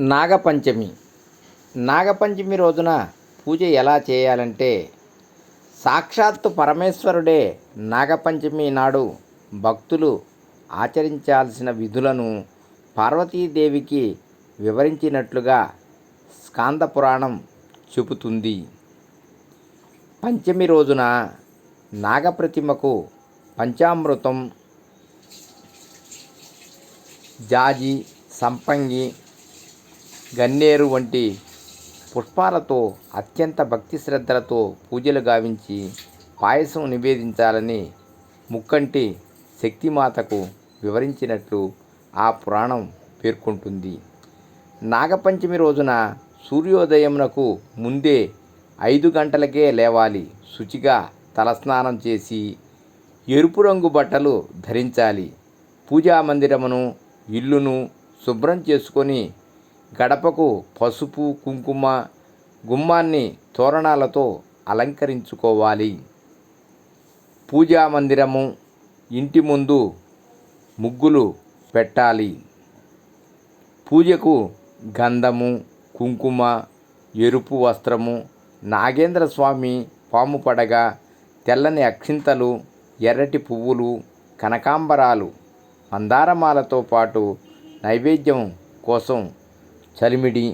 నాగపంచమి. నాగపంచమి రోజున పూజ ఎలా చేయాలంటే సాక్షాత్తు పరమేశ్వరుడే నాగపంచమి నాడు భక్తులు ఆచరించాల్సిన విధులను పార్వతీదేవికి వివరించినట్లుగా స్కాంద పురాణం చెబుతుంది. పంచమి రోజున నాగప్రతిమకు పంచామృతం జాజి సంపంగి గన్నేరు వంటి పుష్పాలతో అత్యంత భక్తి శ్రద్ధలతో పూజలు గావించి పాయసం నివేదించాలని ముక్కంటి శక్తిమాతకు వివరించినట్లు ఆ పురాణం పేర్కొంటుంది. నాగపంచమి రోజున సూర్యోదయమునకు ముందే ఐదు గంటలకే లేవాలి. శుచిగా తలస్నానం చేసి ఎరుపు రంగు బట్టలు ధరించాలి. పూజా మందిరమును ఇల్లును శుభ్రం చేసుకొని గడపకు పసుపు కుంకుమ గుమ్మాన్ని తోరణాలతో అలంకరించుకోవాలి. పూజా మందిరము ఇంటి ముందు ముగ్గులు పెట్టాలి. పూజకు గంధము కుంకుమ ఎరుపు వస్త్రము నాగేంద్ర స్వామి పాము పడగ తెల్లని అక్షింతలు ఎర్రటి పువ్వులు కనకాంబరాలు మందారమాలతో పాటు నైవేద్యం కోసం చలిమిడి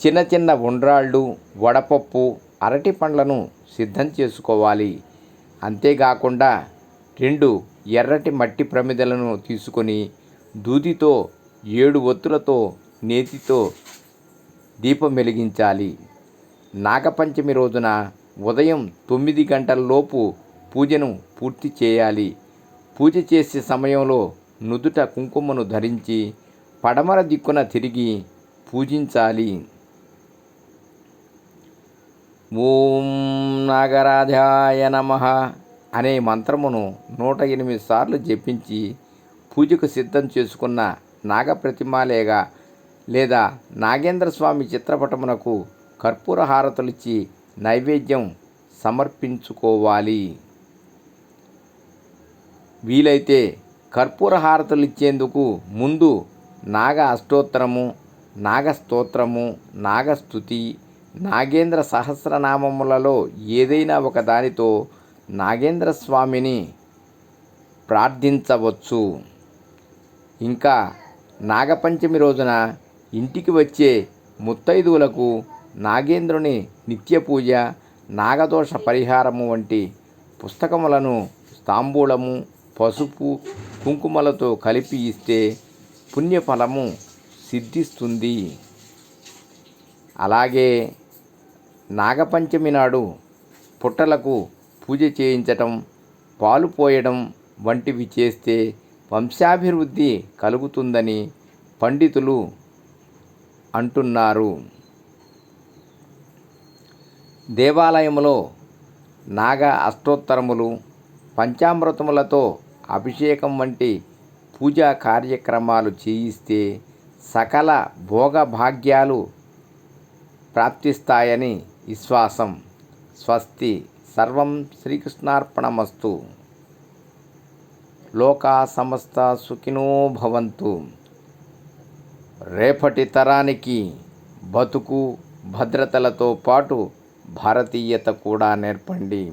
చిన్న చిన్న ఉండ్రాళ్ళు వడపప్పు అరటి పండ్లను సిద్ధం చేసుకోవాలి. అంతేకాకుండా రెండు ఎర్రటి మట్టి ప్రమిదలను తీసుకొని దూదితో ఏడు ఒత్తులతో నేతితో దీపం వెలిగించాలి. నాగపంచమి రోజున ఉదయం తొమ్మిది గంటలలోపు పూజను పూర్తి చేయాలి. పూజ చేసే సమయంలో నుదుట కుంకుమను ధరించి పడమర దిక్కున తిరిగి పూజించాలి. ఓం నాగరాజాయ నమ అనే మంత్రమును నూట ఎనిమిది సార్లు జపించి పూజకు సిద్ధం చేసుకున్న నాగప్రతిమాలేగా లేదా నాగేంద్ర స్వామి చిత్రపటమునకు కర్పూర హారతులిచ్చి నైవేద్యం సమర్పించుకోవాలి. వీలైతే కర్పూర హారతులు ఇచ్చేందుకు ముందు నాగ అష్టోత్తరము నాగస్తోత్రము నాగస్థుతి నాగేంద్ర సహస్రనామములలో ఏదైనా ఒక దానితో నాగేంద్ర స్వామిని ప్రార్థించవచ్చు. ఇంకా నాగపంచమి రోజున ఇంటికి వచ్చే ముత్తైదువులకు నాగేంద్రుని నిత్య పూజ నాగదోష పరిహారము వంటి పుస్తకములను తాంబూలము పసుపు కుంకుమలతో కలిపి ఇస్తే పుణ్యఫలము సిద్ధిస్తుంది. అలాగే నాగపంచమి నాడు పుట్టలకు పూజ చేయించటం పాలు పోయడం వంటివి చేస్తే వంశాభివృద్ధి కలుగుతుందని పండితులు అంటున్నారు. దేవాలయంలో నాగ అష్టోత్తరములు పంచామృతములతో అభిషేకం వంటి పూజా కార్యక్రమాలు చేయిస్తే సకల భోగభాగ్యాలు ప్రాప్తిస్తాయని విశ్వాసం. స్వస్తి. సర్వం శ్రీకృష్ణార్పణమస్తు. లోకా సమస్త సుఖినో భవంతు. రేపటి తరానికి బతుకు భద్రతలతో పాటు భారతీయత కూడా నేర్పండి.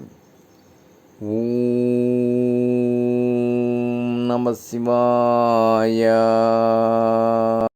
ఊ. నమ శివాయ